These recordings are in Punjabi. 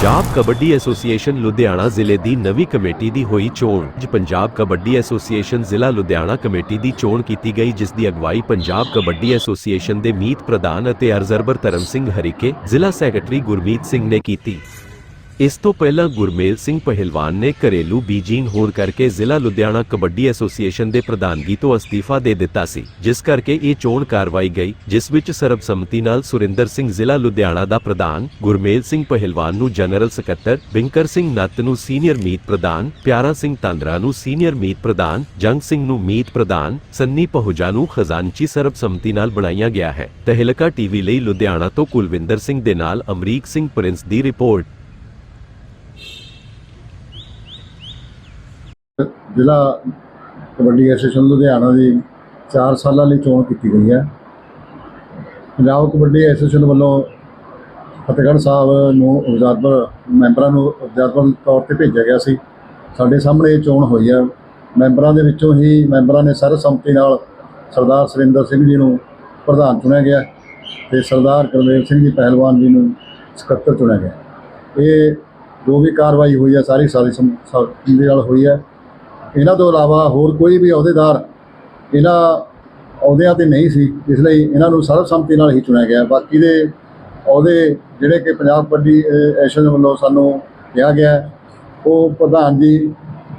ਪੰਜਾਬ ਕਬੱਡੀ ਐਸੋਸੀਏਸ਼ਨ ਲੁਧਿਆਣਾ ਜ਼ਿਲ੍ਹੇ ਦੀ ਨਵੀਂ ਕਮੇਟੀ ਦੀ ਹੋਈ ਚੋਣ ਪੰਜਾਬ ਕਬੱਡੀ ਐਸੋਸੀਏਸ਼ਨ ਜ਼ਿਲ੍ਹਾ ਲੁਧਿਆਣਾ ਕਮੇਟੀ ਦੀ ਚੋਣ ਕੀਤੀ ਗਈ, ਜਿਸ ਦੀ ਅਗਵਾਈ ਪੰਜਾਬ ਕਬੱਡੀ ਐਸੋਸੀਏਸ਼ਨ ਦੇ ਮੀਤ ਪ੍ਰਧਾਨ ਅਤੇ ਅਰਜ਼ਰਬਰ ਧਰਮ ਸਿੰਘ ਹਰੀਕੇ, ਜ਼ਿਲ੍ਹਾ ਸੈਕਟਰੀ ਗੁਰਮੀਤ ਸਿੰਘ ਨੇ ਕੀਤੀ। ਇਸ ਤੋਂ ਪਹਿਲਾਂ ਗੁਰਮੇਲ ਸਿੰਘ ਪਹਿਲਵਾਨ ਨੇ ਘਰੇਲੂ ਬੀਜਿੰਗ ਹੋਣ ਕਰਕੇ ਜ਼ਿਲ੍ਹਾ ਲੁਧਿਆਣਾ ਕਬੱਡੀ ਐਸੋਸੀਏਸ਼ਨ ਦੇ ਪ੍ਰਧਾਨਗੀ ਤੋਂ ਅਸਤੀਫਾ ਦੇ ਦਿੱਤਾ ਸੀ, ਜਿਸ ਕਰਕੇ ਇਹ ਚੋਣ ਕਾਰਵਾਈ ਗਈ, ਜਿਸ ਵਿੱਚ ਸਰਬਸੰਮਤੀ ਨਾਲ ਸੁਰਿੰਦਰ ਸਿੰਘ ਜ਼ਿਲ੍ਹਾ ਲੁਧਿਆਣਾ ਦਾ ਪ੍ਰਧਾਨ, ਗੁਰਮੇਲ ਸਿੰਘ ਪਹਿਲਵਾਨ ਨੂੰ ਜਨਰਲ ਸਕੱਤਰ, ਬਿੰਕਰ ਸਿੰਘ ਨੱਤ ਨੂੰ ਸੀਨੀਅਰ ਮੀਤ ਪ੍ਰਧਾਨ, ਪਿਆਰਾ ਸਿੰਘ ਤਾਂਦਰਾ ਨੂੰ ਸੀਨੀਅਰ ਮੀਤ ਪ੍ਰਧਾਨ, ਜੰਗ ਸਿੰਘ ਨੂੰ ਮੀਤ ਪ੍ਰਧਾਨ, ਸੰਨੀ ਪਹੁਜਾ ਨੂੰ ਖਜ਼ਾਨਚੀ ਸਰਬਸੰਮਤੀ ਨਾਲ ਬਣਾਇਆ ਗਿਆ ਹੈ। ਤਹਿਲਕਾ ਟੀਵੀ ਲਈ ਲੁਧਿਆਣਾ ਤੋਂ ਕੁਲਵਿੰਦਰ ਸਿੰਘ ਦੇ ਨਾਲ ਅਮਰੀਕ ਸਿੰਘ ਪ੍ਰਿੰਸ ਦੀ ਰਿਪੋਰਟ। ਜ਼ਿਲ੍ਹਾ ਕਬੱਡੀ ਐਸੋਸੀਏਸ਼ਨ ਲੁਧਿਆਣਾ ਦੀ 4 ਸਾਲਾਂ ਲਈ ਚੋਣ ਕੀਤੀ ਗਈ ਹੈ। ਪੰਜਾਬ ਕਬੱਡੀ ਐਸੋਸੀਏਸ਼ਨ ਵੱਲੋਂ ਫਤਿਹਗੜ੍ਹ ਸਾਹਿਬ ਨੂੰ ਅਬਜ਼ਰਵਰ ਮੈਂਬਰਾਂ ਨੂੰ ਅਬਜ਼ਰਵਰ ਤੌਰ ਤੇ ਭੇਜਿਆ ਗਿਆ ਸੀ। ਸਾਡੇ ਸਾਹਮਣੇ ਇਹ ਚੋਣ ਹੋਈ ਹੈ। ਮੈਂਬਰਾਂ ਦੇ ਵਿੱਚੋਂ ਹੀ ਮੈਂਬਰਾਂ ਨੇ ਸਰਬਸੰਮਤੀ ਨਾਲ ਸਰਦਾਰ ਸੁਰਿੰਦਰ ਸਿੰਘ ਜੀ ਨੂੰ ਪ੍ਰਧਾਨ ਚੁਣਿਆ ਗਿਆ ਤੇ ਸਰਦਾਰ ਗੁਰਮੇਲ ਸਿੰਘ ਜੀ ਪਹਿਲਵਾਨ ਜੀ ਨੂੰ ਸਕੱਤਰ ਚੁਣਿਆ ਗਿਆ। ਇਹ ਜੋ ਵੀ ਕਾਰਵਾਈ ਹੋਈ ਹੈ, ਸਾਰੀ ਸਾਰੀ ਸਮ- ਸੰਮਤੀ ਨਾਲ ਹੋਈ ਹੈ। ਇਹਨਾਂ ਤੋਂ ਇਲਾਵਾ ਹੋਰ ਕੋਈ ਵੀ ਅਹੁਦੇਦਾਰ ਇਹਨਾਂ ਅਹੁਦਿਆਂ ਤੇ ਨਹੀਂ ਸੀ, ਇਸ ਲਈ ਇਹਨਾਂ ਨੂੰ ਸਰਬਸੰਮਤੀ ਨਾਲ ਹੀ ਚੁਣਿਆ ਗਿਆ। ਬਾਕੀ ਦੇ ਅਹੁਦੇ ਜਿਹੜੇ ਕਿ ਪੰਜਾਬ ਕਬੱਡੀ ਐਸੋਸੀਏਸ਼ਨ ਵੱਲੋਂ ਸਾਨੂੰ ਕਿਹਾ ਗਿਆ, ਉਹ ਪ੍ਰਧਾਨ ਜੀ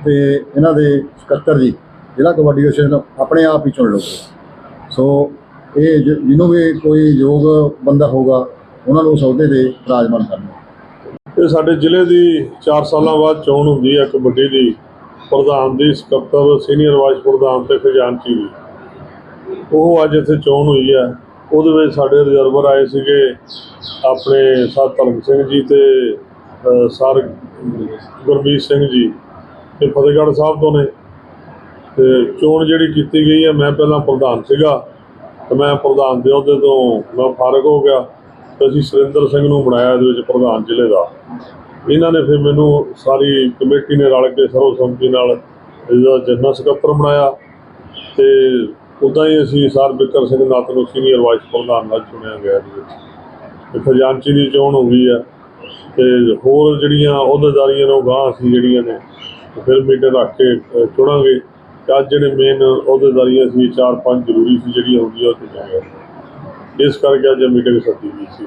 ਤੇ ਇਹਨਾਂ ਦੇ ਸਕੱਤਰ ਜੀ, ਜ਼ਿਲ੍ਹਾ ਕਬੱਡੀ ਐਸੋਸੀਏਸ਼ਨ ਆਪਣੇ ਆਪ ਹੀ ਚੁਣ ਲਓ। ਸੋ ਇਹ ਜਿਹਨੂੰ ਵੀ ਕੋਈ ਯੋਗ ਬੰਦਾ ਹੋਗਾ ਉਹਨਾਂ ਨੂੰ ਉਸ ਅਹੁਦੇ ਤੇ ਵਿਰਾਜਮਾਨ ਕਰਨਾ। ਇਹ ਸਾਡੇ ਜ਼ਿਲ੍ਹੇ ਦੀ 4 ਸਾਲਾਂ ਬਾਅਦ ਚੋਣ ਹੁੰਦੀ ਹੈ ਕਬੱਡੀ ਦੀ। ਪ੍ਰਧਾਨ ਦੀ ਸਕੱਤਰ, ਸੀਨੀਅਰ ਵਾਈਸ ਪ੍ਰਧਾਨ ਤੇ ਖਜ਼ਾਨਚੀ ਦੀ ਉਹ ਅੱਜ ਇੱਥੇ ਚੋਣ ਹੋਈ ਹੈ। ਉਹਦੇ ਵਿੱਚ ਸਾਡੇ ਰਿਜ਼ਰਵਰ ਆਏ ਸੀਗੇ ਆਪਣੇ ਸਰ ਧਰਮ ਸਿੰਘ ਜੀ ਤੇ ਸਰ ਗੁਰਮੀਤ ਸਿੰਘ ਜੀ ਤੇ ਫਤਿਹਗੜ੍ਹ ਸਾਹਿਬ ਤੋਂ ਨੇ ਤੇ ਚੋਣ ਜਿਹੜੀ ਕੀਤੀ ਗਈ ਹੈ, ਮੈਂ ਪਹਿਲਾਂ ਪ੍ਰਧਾਨ ਸੀਗਾ ਤੇ ਮੈਂ ਪ੍ਰਧਾਨ ਦੇ ਅਹੁਦੇ ਤੋਂ ਮੈਂ ਫਾਰਗ ਹੋ ਗਿਆ ਤੇ ਅਸੀਂ ਸੁਰਿੰਦਰ ਸਿੰਘ ਨੂੰ ਬਣਾਇਆ ਇਹਦੇ ਵਿੱਚ ਪ੍ਰਧਾਨ ਜ਼ਿਲ੍ਹੇ ਦਾ। ਇਹਨਾਂ ਨੇ ਫਿਰ ਮੈਨੂੰ ਸਾਰੀ ਕਮੇਟੀ ਨੇ ਰਲ ਕੇ ਸਰਵਸੰਮਤੀ ਨਾਲ ਇਹਦਾ ਜਨਰਲ ਸਕੱਤਰ ਬਣਾਇਆ ਤੇ ਉਦਾਂ ਹੀ ਅਸੀਂ ਸਰ ਬਿਕਰ ਸਿੰਘ ਨਾਥ ਨੂੰ ਸੀਨੀਅਰ ਵਾਈਸ ਪ੍ਰਧਾਨ ਨਾਲ ਚੁਣਿਆ ਗਿਆ ਇਹਦੇ ਖਜ਼ਾਨਚੀ ਦੀ ਚੋਣ ਹੋ ਗਈ ਆ ਤੇ ਹੋਰ ਜਿਹੜੀਆਂ ਅਹੁਦੇਦਾਰੀਆਂ ਨੇ ਉਹ ਗਾਂ ਅਸੀਂ ਜਿਹੜੀਆਂ ਨੇ ਫਿਰ ਮੀਟਿੰਗ ਰੱਖ ਕੇ ਚੁਣਾਂਗੇ। ਤੇ ਅੱਜ ਜਿਹੜੇ ਮੇਨ ਅਹੁਦੇਦਾਰੀਆਂ ਸੀ, ਚਾਰ ਪੰਜ ਜ਼ਰੂਰੀ ਸੀ ਜਿਹੜੀਆਂ ਹੁੰਦੀਆਂ ਉਹ ਤੇ ਜਾਣਗੇ ਇਸ ਕਰਕੇ ਅੱਜ ਮੀਟਿੰਗ ਸੱਦੀ ਗਈ ਸੀ।